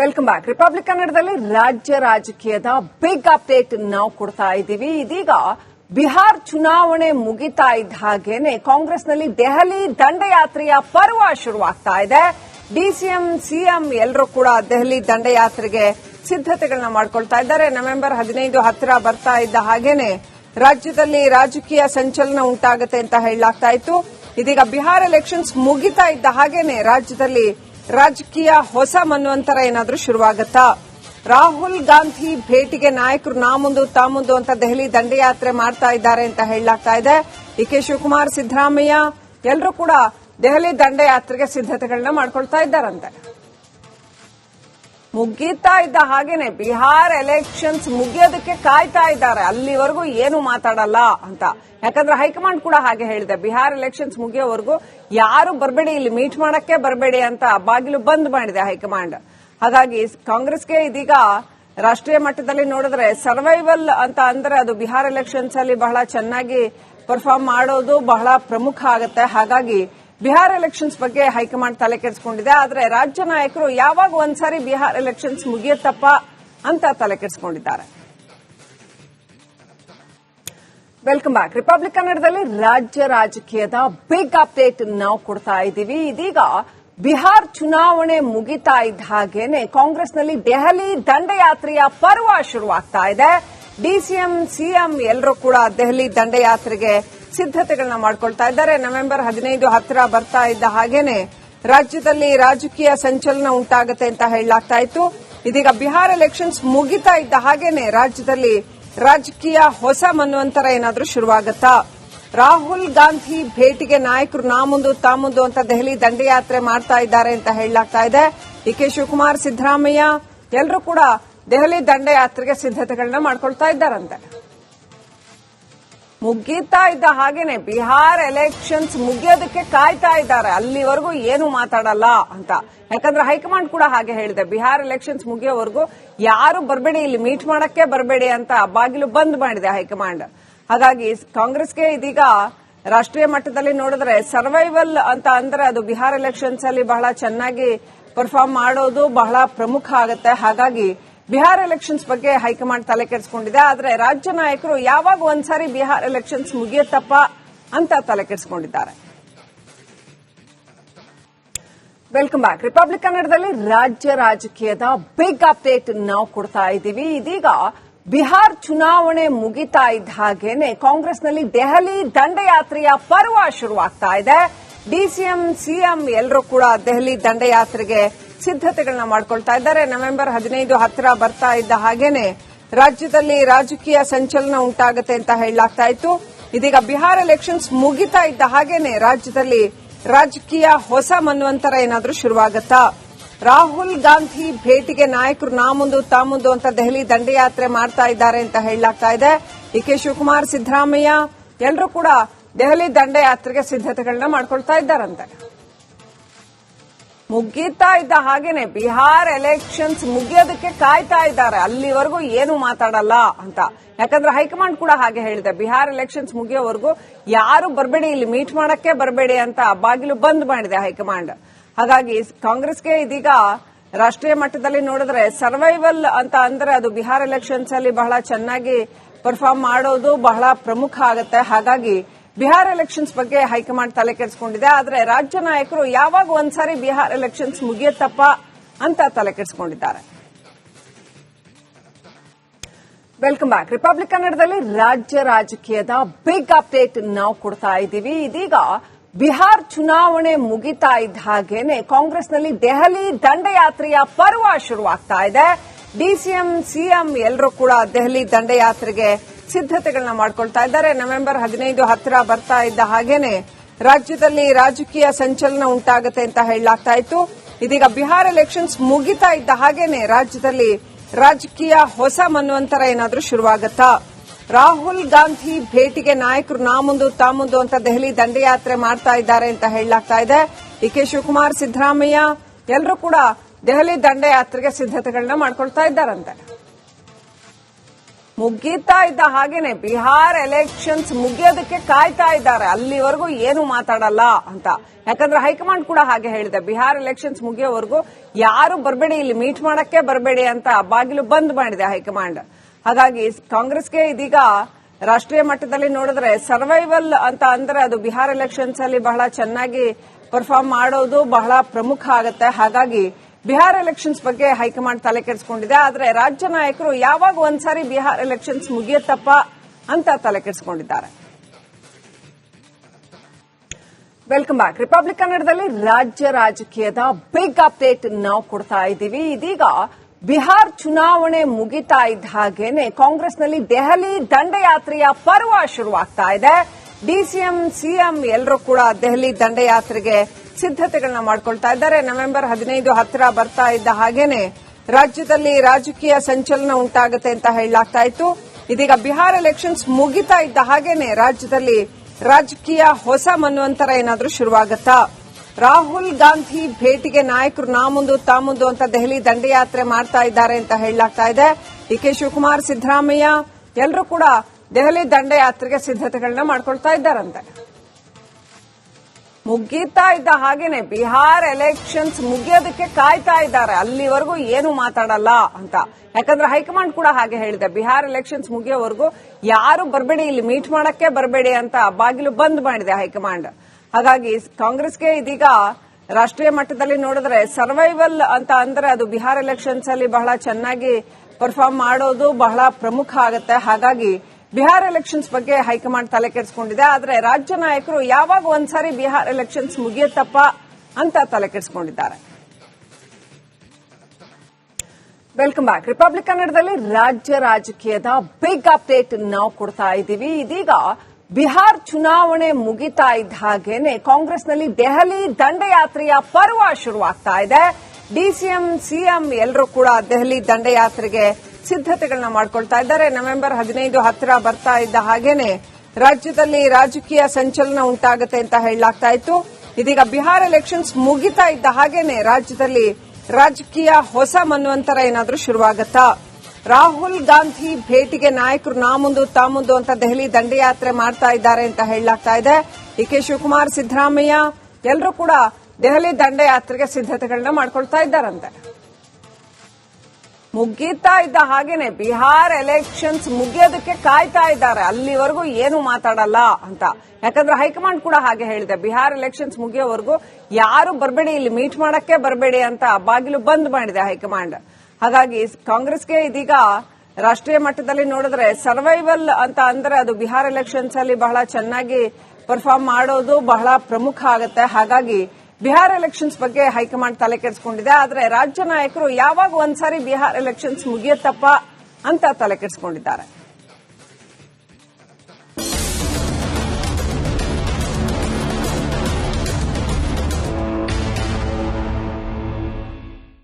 Welcome back republic ಕನ್ನಡದಲ್ಲಿ ರಾಜ್ಯ ರಾಜಕೀಯದ ಬಿಗ್ ಅಪ್ಡೇಟ್ ನಾವು ಕೊಡ್ತಾ ಇದ್ದೀವಿ. ಇದೀಗ ಬಿಹಾರ್ ಚುನಾವಣೆ ಮುಗಿತಾ ಇದ್ದ ಹಾಗೇನೆ ಕಾಂಗ್ರೆಸ್ನಲ್ಲಿ ದೆಹಲಿ ದಂಡಯಾತ್ರೆಯ ಪರ್ವ ಶುರುವಾಗ್ತಾ ಇದೆ. ಡಿಸಿಎಂ ಸಿಎಂ ಎಲ್ಲರೂ ಕೂಡ ದೆಹಲಿ ದಂಡಯಾತ್ರೆಗೆ ಸಿದ್ದತೆಗಳನ್ನ ಮಾಡ್ಕೊಳ್ತಾ ಇದ್ದಾರೆ. ನವೆಂಬರ್ ಹದಿನೈದು ಹತ್ತಿರ ಬರ್ತಾ ಇದ್ದ ಹಾಗೇನೆ ರಾಜ್ಯದಲ್ಲಿ ರಾಜಕೀಯ ಸಂಚಲನ ಉಂಟಾಗುತ್ತೆ ಅಂತ ಹೇಳಲಾಗ್ತಾ ಇತ್ತು. ಇದೀಗ ಬಿಹಾರ್ ಎಲೆಕ್ಷನ್ಸ್ ಮುಗಿತಾ ಇದ್ದ ಹಾಗೇನೆ ರಾಜ್ಯದಲ್ಲಿ ರಾಜಕೀಯ ಹೊಸ ಮನ್ವಂತರ ಏನಾದರೂ ಶುರುವಾಗತ್ತಾ? ರಾಹುಲ್ ಗಾಂಧಿ ಭೇಟಿಗೆ ನಾಯಕರು ನಾ ಮುಂದು ತಾ ಮುಂದು ಅಂತ ದೆಹಲಿ ದಂಡಯಾತ್ರೆ ಮಾಡ್ತಾ ಇದ್ದಾರೆ ಅಂತ ಹೇಳಲಾಗ್ತಾ ಇದೆ. ಡಿಕೆ ಶಿವಕುಮಾರ್, ಸಿದ್ದರಾಮಯ್ಯ ಎಲ್ಲರೂ ಕೂಡ ದೆಹಲಿ ದಂಡಯಾತ್ರೆಗೆ ಸಿದ್ದತೆಗಳನ್ನ ಮಾಡ್ಕೊಳ್ತಾ ಇದ್ದಾರಂತೆ. ಮುಗೀತಾ ಇದ್ದ ಹಾಗೇನೆ ಬಿಹಾರ್ ಎಲೆಕ್ಷನ್ಸ್ ಮುಗಿಯೋದಕ್ಕೆ ಕಾಯ್ತಾ ಇದ್ದಾರೆ. ಅಲ್ಲಿವರೆಗೂ ಏನು ಮಾತಾಡಲ್ಲ ಅಂತ. ಯಾಕಂದ್ರೆ ಹೈಕಮಾಂಡ್ ಕೂಡ ಹಾಗೆ ಹೇಳಿದೆ. ಬಿಹಾರ್ ಎಲೆಕ್ಷನ್ಸ್ ಮುಗಿಯೋವರೆಗೂ ಯಾರು ಬರಬೇಡಿ, ಇಲ್ಲಿ ಮೀಟ್ ಮಾಡಕ್ಕೆ ಬರಬೇಡಿ ಅಂತ ಬಾಗಿಲು ಬಂದ್ ಮಾಡಿದೆ ಹೈಕಮಾಂಡ್. ಹಾಗಾಗಿ ಕಾಂಗ್ರೆಸ್ಗೆ ಇದೀಗ ರಾಷ್ಟ್ರೀಯ ಮಟ್ಟದಲ್ಲಿ ನೋಡಿದ್ರೆ ಸರ್ವೈವಲ್ ಅಂತ ಅಂದ್ರೆ ಅದು ಬಿಹಾರ್ ಎಲೆಕ್ಷನ್ಸ್ ಅಲ್ಲಿ ಬಹಳ ಚೆನ್ನಾಗಿ ಪರ್ಫಾರ್ಮ್ ಮಾಡೋದು ಬಹಳ ಪ್ರಮುಖ ಆಗುತ್ತೆ. ಹಾಗಾಗಿ ಬಿಹಾರ್ ಎಲೆಕ್ಷನ್ಸ್ ಬಗ್ಗೆ ಹೈಕಮಾಂಡ್ ತಲೆ ಕೆಡಿಸಿಕೊಂಡಿದೆ, ಆದರೆ ರಾಜ್ಯ ನಾಯಕರು ಯಾವಾಗ ಒಂದ್ಸಾರಿ ಬಿಹಾರ್ ಎಲೆಕ್ಷನ್ಸ್ ಮುಗಿಯುತ್ತಪ್ಪ ಅಂತ ತಲೆ ಕೆಡಿಸಿಕೊಂಡಿದ್ದಾರೆ. ವೆಲ್ಕಮ್ ಬ್ಯಾಕ್ ರಿಪಬ್ಲಿಕ್ ಕನ್ನಡದಲ್ಲಿ ರಾಜ್ಯ ರಾಜಕೀಯದ ಬಿಗ್ ಅಪ್ಡೇಟ್ ನಾವು ಕೊಡ್ತಾ ಇದ್ದೀವಿ. ಇದೀಗ ಬಿಹಾರ್ ಚುನಾವಣೆ ಮುಗಿತಾ ಇದ್ದ ಹಾಗೇನೆ ಕಾಂಗ್ರೆಸ್ನಲ್ಲಿ ದೆಹಲಿ ದಂಡಯಾತ್ರೆಯ ಪರ್ವ ಶುರುವಾಗ್ತಾ ಇದೆ. ಡಿಸಿಎಂ ಸಿಎಂ ಎಲ್ಲರೂ ಕೂಡ ದೆಹಲಿ ದಂಡಯಾತ್ರೆಗೆ ಸಿದ್ದತೆಗಳನ್ನ ಮಾಡ್ಕೊಳ್ತಾ ಇದ್ದಾರೆ. ನವೆಂಬರ್ ಹದಿನೈದು ಹತ್ತಿರ ಬರ್ತಾ ಇದ್ದ ಹಾಗೇನೆ ರಾಜ್ಯದಲ್ಲಿ ರಾಜಕೀಯ ಸಂಚಲನ ಉಂಟಾಗುತ್ತೆ ಅಂತ ಹೇಳಲಾಗ್ತಾ ಇತ್ತು. ಇದೀಗ ಬಿಹಾರ್ ಎಲೆಕ್ಷನ್ಸ್ ಮುಗಿತಾ ಇದ್ದ ಹಾಗೇನೆ ರಾಜ್ಯದಲ್ಲಿ ರಾಜಕೀಯ ಹೊಸ ಮನ್ವಂತರ ಏನಾದರೂ ಶುರುವಾಗತ್ತಾ? ರಾಹುಲ್ ಗಾಂಧಿ ಭೇಟಿಗೆ ನಾಯಕರು ನಾಮುಂದು, ತಾಮುಂದು ಅಂತ ದೆಹಲಿ ದಂಡಯಾತ್ರೆ ಮಾಡ್ತಾ ಇದ್ದಾರೆ ಅಂತ ಹೇಳಲಾಗ್ತಾ ಇದೆ. ಡಿಕೆ ಶಿವಕುಮಾರ್, ಸಿದ್ದರಾಮಯ್ಯ ಎಲ್ಲರೂ ಕೂಡ ದೆಹಲಿ ದಂಡಯಾತ್ರೆಗೆ ಸಿದ್ದತೆಗಳನ್ನ ಮಾಡ್ಕೊಳ್ತಾ ಇದ್ದಾರಂತೆ. ಮುಗೀತಾ ಇದ್ದ ಹಾಗೇನೆ ಬಿಹಾರ್ ಎಲೆಕ್ಷನ್ಸ್ ಮುಗಿಯೋದಕ್ಕೆ ಕಾಯ್ತಾ ಇದ್ದಾರೆ. ಅಲ್ಲಿವರೆಗೂ ಏನು ಮಾತಾಡಲ್ಲ ಅಂತ. ಯಾಕಂದ್ರೆ ಹೈಕಮಾಂಡ್ ಕೂಡ ಹಾಗೆ ಹೇಳಿದೆ. ಬಿಹಾರ್ ಎಲೆಕ್ಷನ್ಸ್ ಮುಗಿಯೋವರೆಗೂ ಯಾರು ಬರಬೇಡಿ, ಇಲ್ಲಿ ಮೀಟ್ ಮಾಡಕ್ಕೆ ಬರಬೇಡಿ ಅಂತ ಬಾಗಿಲು ಬಂದ್ ಮಾಡಿದೆ ಹೈಕಮಾಂಡ್. ಹಾಗಾಗಿ ಕಾಂಗ್ರೆಸ್ಗೆ ಇದೀಗ ರಾಷ್ಟ್ರೀಯ ಮಟ್ಟದಲ್ಲಿ ನೋಡಿದ್ರೆ ಸರ್ವೈವಲ್ ಅಂತ ಅಂದ್ರೆ ಅದು ಬಿಹಾರ್ ಎಲೆಕ್ಷನ್ಸ್ ಅಲ್ಲಿ ಬಹಳ ಚೆನ್ನಾಗಿ ಪರ್ಫಾರ್ಮ್ ಮಾಡೋದು ಬಹಳ ಪ್ರಮುಖ ಆಗುತ್ತೆ. ಹಾಗಾಗಿ ಬಿಹಾರ್ ಎಲೆಕ್ಷನ್ಸ್ ಬಗ್ಗೆ ಹೈಕಮಾಂಡ್ ತಲೆ ಕೆಡಿಸಿಕೊಂಡಿದೆ. ಆದರೆ ರಾಜ್ಯ ನಾಯಕರು ಯಾವಾಗ ಒಂದ್ಸಾರಿ ಬಿಹಾರ್ ಎಲೆಕ್ಷನ್ಸ್ ಮುಗಿಯುತ್ತಪ್ಪ ಅಂತ ತಲೆ ಕೆಡಿಸಿಕೊಂಡಿದ್ದಾರೆ. ವೆಲ್ಕಮ್ ಬ್ಯಾಕ್ ರಿಪಬ್ಲಿಕ್ ಕನ್ನಡದಲ್ಲಿ ರಾಜ್ಯ ರಾಜಕೀಯದ ಬಿಗ್ ಅಪ್ಡೇಟ್ ನಾವು ಕೊಡ್ತಾ ಇದ್ದೀವಿ. ಇದೀಗ ಬಿಹಾರ್ ಚುನಾವಣೆ ಮುಗಿತಾ ಇದ್ದ ಹಾಗೇನೆ ಕಾಂಗ್ರೆಸ್ನಲ್ಲಿ ದೆಹಲಿ ದಂಡಯಾತ್ರೆಯ ಪರ್ವ ಶುರುವಾಗ್ತಾ ಇದೆ. ಡಿಸಿಎಂ ಸಿಎಂ ಎಲ್ಲರೂ ಕೂಡ ದೆಹಲಿ ದಂಡಯಾತ್ರೆಗೆ ಸಿದ್ದತೆಗಳನ್ನ ಮಾಡ್ಕೊಳ್ತಾ ಇದ್ದಾರೆ. ನವೆಂಬರ್ ಹದಿನೈದು ಹತ್ತಿರ ಬರ್ತಾ ಇದ್ದ ಹಾಗೇನೆ ರಾಜ್ಯದಲ್ಲಿ ರಾಜಕೀಯ ಸಂಚಲನ ಉಂಟಾಗುತ್ತೆ ಅಂತ ಹೇಳಲಾಗ್ತಾ ಇತ್ತು. ಇದೀಗ ಬಿಹಾರ್ ಎಲೆಕ್ಷನ್ಸ್ ಮುಗಿತಾ ಇದ್ದ ಹಾಗೇನೆ ರಾಜ್ಯದಲ್ಲಿ ರಾಜಕೀಯ ಹೊಸ ಮನ್ವಂತರ ಏನಾದರೂ ಶುರುವಾಗತ್ತಾ? ರಾಹುಲ್ ಗಾಂಧಿ ಭೇಟಿಗೆ ನಾಯಕರು ನಾ ಮುಂದು ತಾ ಮುಂದು ಅಂತ ದೆಹಲಿ ದಂಡಯಾತ್ರೆ ಮಾಡ್ತಾ ಇದ್ದಾರೆ ಅಂತ ಹೇಳಲಾಗ್ತಾ ಇದೆ. ಡಿಕೆ ಶಿವಕುಮಾರ್, ಸಿದ್ದರಾಮಯ್ಯ ಎಲ್ಲರೂ ಕೂಡ ದೆಹಲಿ ದಂಡಯಾತ್ರೆಗೆ ಸಿದ್ದತೆಗಳನ್ನ ಮಾಡ್ಕೊಳ್ತಾ ಇದ್ದಾರಂತೆ. ಮುಗೀತಾ ಇದ್ದ ಹಾಗೇನೆ ಬಿಹಾರ್ ಎಲೆಕ್ಷನ್ಸ್ ಮುಗಿಯೋದಕ್ಕೆ ಕಾಯ್ತಾ ಇದ್ದಾರೆ. ಅಲ್ಲಿವರೆಗೂ ಏನು ಮಾತಾಡಲ್ಲ ಅಂತ. ಯಾಕಂದ್ರೆ ಹೈಕಮಾಂಡ್ ಕೂಡ ಹಾಗೆ ಹೇಳಿದೆ. ಬಿಹಾರ್ ಎಲೆಕ್ಷನ್ಸ್ ಮುಗಿಯೋವರೆಗೂ ಯಾರು ಬರಬೇಡಿ, ಇಲ್ಲಿ ಮೀಟ್ ಮಾಡಕ್ಕೆ ಬರಬೇಡಿ ಅಂತ ಬಾಗಿಲು ಬಂದ್ ಮಾಡಿದೆ ಹೈಕಮಾಂಡ್. ಹಾಗಾಗಿ ಕಾಂಗ್ರೆಸ್ಗೆ ಇದೀಗ ರಾಷ್ಟ್ರೀಯ ಮಟ್ಟದಲ್ಲಿ ನೋಡಿದ್ರೆ ಸರ್ವೈವಲ್ ಅಂತ ಅಂದ್ರೆ ಅದು ಬಿಹಾರ್ ಎಲೆಕ್ಷನ್ಸ್ ಅಲ್ಲಿ ಬಹಳ ಚೆನ್ನಾಗಿ ಪರ್ಫಾರ್ಮ್ ಮಾಡೋದು ಬಹಳ ಪ್ರಮುಖ ಆಗುತ್ತೆ. ಹಾಗಾಗಿ ಬಿಹಾರ್ ಎಲೆಕ್ಷನ್ಸ್ ಬಗ್ಗೆ ಹೈಕಮಾಂಡ್ ತಲೆ ಕೆಡಿಸಿಕೊಂಡಿದೆ. ಆದರೆ ರಾಜ್ಯ ನಾಯಕರು ಯಾವಾಗ ಒಂದ್ಸಾರಿ ಬಿಹಾರ್ ಎಲೆಕ್ಷನ್ಸ್ ಮುಗಿಯುತ್ತಪ್ಪ ಅಂತ ತಲೆ ಕೆಡಿಸಿಕೊಂಡಿದ್ದಾರೆ. ವೆಲ್ಕಮ್ ಬ್ಯಾಕ್ ರಿಪಬ್ಲಿಕ್ ಕನ್ನಡದಲ್ಲಿ ರಾಜ್ಯ ರಾಜಕೀಯದ ಬಿಗ್ ಅಪ್ಡೇಟ್ ನಾವು ಕೊಡ್ತಾ ಇದ್ದೀವಿ. ಇದೀಗ ಬಿಹಾರ್ ಚುನಾವಣೆ ಮುಗಿತಾ ಇದ್ದ ಹಾಗೇನೆ ಕಾಂಗ್ರೆಸ್ನಲ್ಲಿ ದೆಹಲಿ ದಂಡಯಾತ್ರೆಯ ಪರ್ವ ಶುರುವಾಗ್ತಾ ಇದೆ. ಡಿಸಿಎಂ ಸಿಎಂ ಎಲ್ಲರೂ ಕೂಡ ದೆಹಲಿ ದಂಡಯಾತ್ರೆಗೆ ಸಿದ್ದತೆಗಳನ್ನ ಮಾಡ್ಕೊಳ್ತಾ ಇದ್ದಾರೆ. ನವೆಂಬರ್ ಹದಿನೈದು ಹತ್ತಿರ ಬರ್ತಾ ಇದ್ದ ಹಾಗೇನೆ ರಾಜ್ಯದಲ್ಲಿ ರಾಜಕೀಯ ಸಂಚಲನ ಉಂಟಾಗುತ್ತೆ ಅಂತ ಹೇಳಲಾಗ್ತಾ ಇತ್ತು. ಇದೀಗ ಬಿಹಾರ್ ಎಲೆಕ್ಷನ್ಸ್ ಮುಗಿತಾ ಇದ್ದ ಹಾಗೇನೆ ರಾಜ್ಯದಲ್ಲಿ ರಾಜಕೀಯ ಹೊಸ ಮನ್ವಂತರ ಏನಾದರೂ ಶುರುವಾಗತ್ತಾ? ರಾಹುಲ್ ಗಾಂಧಿ ಭೇಟಿಗೆ ನಾಯಕರು ನಾ ಮುಂದು ತಾ ಮುಂದು ಅಂತ ದೆಹಲಿ ದಂಡಯಾತ್ರೆ ಮಾಡ್ತಾ ಇದ್ದಾರೆ ಅಂತ ಹೇಳಲಾಗ್ತಾ ಇದೆ. ಡಿಕೆ ಶಿವಕುಮಾರ್, ಸಿದ್ದರಾಮಯ್ಯ ಎಲ್ಲರೂ ಕೂಡ ದೆಹಲಿ ದಂಡಯಾತ್ರೆಗೆ ಸಿದ್ದತೆಗಳನ್ನ ಮಾಡ್ಕೊಳ್ತಾ ಇದ್ದಾರಂತೆ. ಮುಗೀತಾ ಇದ್ದ ಹಾಗೇನೆ ಬಿಹಾರ್ ಎಲೆಕ್ಷನ್ಸ್ ಮುಗಿಯೋದಕ್ಕೆ ಕಾಯ್ತಾ ಇದ್ದಾರೆ. ಅಲ್ಲಿವರೆಗೂ ಏನು ಮಾತಾಡಲ್ಲ ಅಂತ. ಯಾಕಂದ್ರೆ ಹೈಕಮಾಂಡ್ ಕೂಡ ಹಾಗೆ ಹೇಳಿದೆ. ಬಿಹಾರ್ ಎಲೆಕ್ಷನ್ಸ್ ಮುಗಿಯೋವರೆಗೂ ಯಾರು ಬರಬೇಡಿ, ಇಲ್ಲಿ ಮೀಟ್ ಮಾಡಕ್ಕೆ ಬರಬೇಡಿ ಅಂತ ಬಾಗಿಲು ಬಂದ್ ಮಾಡಿದೆ ಹೈಕಮಾಂಡ್. ಹಾಗಾಗಿ ಕಾಂಗ್ರೆಸ್ಗೆ ಇದೀಗ ರಾಷ್ಟ್ರೀಯ ಮಟ್ಟದಲ್ಲಿ ನೋಡಿದ್ರೆ ಸರ್ವೈವಲ್ ಅಂತ ಅಂದ್ರೆ ಅದು ಬಿಹಾರ್ ಎಲೆಕ್ಷನ್ಸ್ ಅಲ್ಲಿ ಬಹಳ ಚೆನ್ನಾಗಿ ಪರ್ಫಾರ್ಮ್ ಮಾಡೋದು ಬಹಳ ಪ್ರಮುಖ ಆಗುತ್ತೆ. ಹಾಗಾಗಿ ಬಿಹಾರ್ ಎಲೆಕ್ಷನ್ಸ್ ಬಗ್ಗೆ ಹೈಕಮಾಂಡ್ ತಲೆ ಕೆಡಿಸಿಕೊಂಡಿದೆ, ಆದರೆ ರಾಜ್ಯ ನಾಯಕರು ಯಾವಾಗ ಒಂದ್ಸಾರಿ ಬಿಹಾರ್ ಎಲೆಕ್ಷನ್ಸ್ ಮುಗಿಯತ್ತಪ್ಪ ಅಂತ ತಲೆ ಕೆಡಿಸಿಕೊಂಡಿದ್ದಾರೆ. ವೆಲ್ಕಮ್ ಬ್ಯಾಕ್ ರಿಪಬ್ಲಿಕ್ ಕನ್ನಡದಲ್ಲಿ ರಾಜ್ಯ ರಾಜಕೀಯದ ಬಿಗ್ ಅಪ್ಡೇಟ್ ನಾವು ಕೊಡ್ತಾ ಇದ್ದೀವಿ. ಇದೀಗ ಬಿಹಾರ್ ಚುನಾವಣೆ ಮುಗಿತಾ ಇದ್ದ ಹಾಗೇನೆ ಕಾಂಗ್ರೆಸ್ನಲ್ಲಿ ದೆಹಲಿ ದಂಡಯಾತ್ರೆಯ ಪರ್ವ ಶುರುವಾಗ್ತಾ ಇದೆ. ಡಿಸಿಎಂ ಸಿಎಂ ಎಲ್ಲರೂ ಕೂಡ ದೆಹಲಿ ದಂಡಯಾತ್ರೆಗೆ ಸಿದ್ದತೆಗಳನ್ನ ಮಾಡ್ಕೊಳ್ತಾ ಇದ್ದಾರೆ. ನವೆಂಬರ್ ಹದಿನೈದು ಹತ್ತಿರ ಬರ್ತಾ ಇದ್ದ ಹಾಗೇನೆ ರಾಜ್ಯದಲ್ಲಿ ರಾಜಕೀಯ ಸಂಚಲನ ಉಂಟಾಗುತ್ತೆ ಅಂತ ಹೇಳಲಾಗ್ತಾ ಇತ್ತು. ಇದೀಗ ಬಿಹಾರ್ ಎಲೆಕ್ಷನ್ಸ್ ಮುಗಿತಾ ಇದ್ದ ಹಾಗೇನೆ ರಾಜ್ಯದಲ್ಲಿ ರಾಜಕೀಯ ಹೊಸ ಮನ್ವಂತರ ಏನಾದರೂ ಶುರುವಾಗತ್ತಾ? ರಾಹುಲ್ ಗಾಂಧಿ ಭೇಟಿಗೆ ನಾಯಕರು ನಾ ಮುಂದು ತಾ ಮುಂದು ಅಂತ ದೆಹಲಿ ದಂಡಯಾತ್ರೆ ಮಾಡ್ತಾ ಇದ್ದಾರೆ ಅಂತ ಹೇಳಲಾಗ್ತಾ ಇದೆ. ಡಿಕೆ ಶಿವಕುಮಾರ್, ಸಿದ್ದರಾಮಯ್ಯ ಎಲ್ಲರೂ ಕೂಡ ದೆಹಲಿ ದಂಡಯಾತ್ರೆಗೆ ಸಿದ್ದತೆಗಳನ್ನ ಮಾಡ್ಕೊಳ್ತಾ ಇದ್ದಾರಂತೆ. ಮುಗೀತಾ ಇದ್ದ ಹಾಗೇನೆ ಬಿಹಾರ್ ಎಲೆಕ್ಷನ್ಸ್ ಮುಗಿಯೋದಕ್ಕೆ ಕಾಯ್ತಾ ಇದ್ದಾರೆ. ಅಲ್ಲಿವರೆಗೂ ಏನು ಮಾತಾಡಲ್ಲ ಅಂತ. ಯಾಕಂದ್ರೆ ಹೈಕಮಾಂಡ್ ಕೂಡ ಹಾಗೆ ಹೇಳಿದೆ. ಬಿಹಾರ್ ಎಲೆಕ್ಷನ್ಸ್ ಮುಗಿಯೋವರೆಗೂ ಯಾರು ಬರಬೇಡಿ, ಇಲ್ಲಿ ಮೀಟ್ ಮಾಡಕ್ಕೆ ಬರಬೇಡಿ ಅಂತ ಬಾಗಿಲು ಬಂದ್ ಮಾಡಿದೆ ಹೈಕಮಾಂಡ್. ಹಾಗಾಗಿ ಕಾಂಗ್ರೆಸ್ಗೆ ಇದೀಗ ರಾಷ್ಟ್ರೀಯ ಮಟ್ಟದಲ್ಲಿ ನೋಡಿದ್ರೆ ಸರ್ವೈವಲ್ ಅಂತ ಅಂದ್ರೆ ಅದು ಬಿಹಾರ್ ಎಲೆಕ್ಷನ್ಸ್ ಅಲ್ಲಿ ಬಹಳ ಚೆನ್ನಾಗಿ ಪರ್ಫಾರ್ಮ್ ಮಾಡೋದು ಬಹಳ ಪ್ರಮುಖ ಆಗುತ್ತೆ. ಹಾಗಾಗಿ ಬಿಹಾರ್ ಎಲೆಕ್ಷನ್ಸ್ ಬಗ್ಗೆ ಹೈಕಮಾಂಡ್ ತಲೆ ಕೆಡಿಸಿಕೊಂಡಿದೆ, ಆದರೆ ರಾಜ್ಯ ನಾಯಕರು ಯಾವಾಗ ಒಂದ್ಸಾರಿ ಬಿಹಾರ್ ಎಲೆಕ್ಷನ್ಸ್ ಮುಗಿಯುತ್ತಪ್ಪ ಅಂತ ತಲೆ ಕೆಡಿಸಿಕೊಂಡಿದ್ದಾರೆ. ವೆಲ್ಕಮ್ ಬ್ಯಾಕ್ ರಿಪಬ್ಲಿಕ್ ಕನ್ನಡದಲ್ಲಿ ರಾಜ್ಯ ರಾಜಕೀಯದ ಬಿಗ್ ಅಪ್ಡೇಟ್ ನಾವು ಕೊಡ್ತಾ ಇದ್ದೀವಿ. ಇದೀಗ ಬಿಹಾರ್ ಚುನಾವಣೆ ಮುಗಿತಾ ಇದ್ದ ಹಾಗೇನೆ ಕಾಂಗ್ರೆಸ್ನಲ್ಲಿ ದೆಹಲಿ ದಂಡಯಾತ್ರೆಯ ಪರ್ವ ಶುರುವಾಗ್ತಾ ಇದೆ. ಡಿಸಿಎಂ ಸಿಎಂ ಎಲ್ಲರೂ ಕೂಡ ದೆಹಲಿ ದಂಡಯಾತ್ರೆಗೆ ಸಿದ್ದತೆಗಳನ್ನ ಮಾಡ್ಕೊಳ್ತಾ ಇದ್ದಾರೆ. ನವೆಂಬರ್ ಹದಿನೈದು ಹತ್ತಿರ ಬರ್ತಾ ಇದ್ದ ಹಾಗೇನೆ ರಾಜ್ಯದಲ್ಲಿ ರಾಜಕೀಯ ಸಂಚಲನ ಉಂಟಾಗುತ್ತೆ ಅಂತ ಹೇಳಲಾಗ್ತಾ ಇತ್ತು. ಇದೀಗ ಬಿಹಾರ್ ಎಲೆಕ್ಷನ್ಸ್ ಮುಗಿತಾ ಇದ್ದ ಹಾಗೇನೆ ರಾಜ್ಯದಲ್ಲಿ ರಾಜಕೀಯ ಹೊಸ ಮನ್ವಂತರ ಏನಾದರೂ ಶುರುವಾಗತ್ತಾ? ರಾಹುಲ್ ಗಾಂಧಿ ಭೇಟಿಗೆ ನಾಯಕರು ನಾ ಮುಂದು ತಾ ಮುಂದು ಅಂತ ದೆಹಲಿ ದಂಡಯಾತ್ರೆ ಮಾಡ್ತಾ ಇದ್ದಾರೆ ಅಂತ ಹೇಳಲಾಗ್ತಾ ಇದೆ. ಡಿಕೆ ಶಿವಕುಮಾರ್, ಸಿದ್ದರಾಮಯ್ಯ ಎಲ್ಲರೂ ಕೂಡ ದೆಹಲಿ ದಂಡಯಾತ್ರೆಗೆ ಸಿದ್ದತೆಗಳನ್ನ ಮಾಡ್ಕೊಳ್ತಾ ಇದ್ದಾರಂತೆ. ಮುಗೀತಾ ಇದ್ದ ಹಾಗೇನೆ ಬಿಹಾರ್ ಎಲೆಕ್ಷನ್ಸ್ ಮುಗಿಯೋದಕ್ಕೆ ಕಾಯ್ತಾ ಇದ್ದಾರೆ. ಅಲ್ಲಿವರೆಗೂ ಏನು ಮಾತಾಡಲ್ಲ ಅಂತ. ಯಾಕಂದ್ರೆ ಹೈಕಮಾಂಡ್ ಕೂಡ ಹಾಗೆ ಹೇಳಿದೆ. ಬಿಹಾರ್ ಎಲೆಕ್ಷನ್ಸ್ ಮುಗಿಯೋವರೆಗೂ ಯಾರು ಬರಬೇಡಿ, ಇಲ್ಲಿ ಮೀಟ್ ಮಾಡಕ್ಕೆ ಬರಬೇಡಿ ಅಂತ ಬಾಗಿಲು ಬಂದ್ ಮಾಡಿದೆ ಹೈಕಮಾಂಡ್. ಹಾಗಾಗಿ ಕಾಂಗ್ರೆಸ್ಗೆ ಇದೀಗ ರಾಷ್ಟ್ರೀಯ ಮಟ್ಟದಲ್ಲಿ ನೋಡಿದ್ರೆ ಸರ್ವೈವಲ್ ಅಂತ ಅಂದ್ರೆ ಅದು ಬಿಹಾರ್ ಎಲೆಕ್ಷನ್ಸ್ ಅಲ್ಲಿ ಬಹಳ ಚೆನ್ನಾಗಿ ಪರ್ಫಾರ್ಮ್ ಮಾಡೋದು ಬಹಳ ಪ್ರಮುಖ ಆಗುತ್ತೆ. ಹಾಗಾಗಿ ಬಿಹಾರ್ ಎಲೆಕ್ಷನ್ಸ್ ಬಗ್ಗೆ ಹೈಕಮಾಂಡ್ ತಲೆ ಕೆಡಿಸಿಕೊಂಡಿದೆ, ಆದರೆ ರಾಜ್ಯ ನಾಯಕರು ಯಾವಾಗ ಒಂದ್ಸಾರಿ ಬಿಹಾರ್ ಎಲೆಕ್ಷನ್ಸ್ ಮುಗಿಯತ್ತಪ್ಪ ಅಂತ ತಲೆ ಕೆಡಿಸ್ಕೊಂಡಿದ್ದಾರೆ.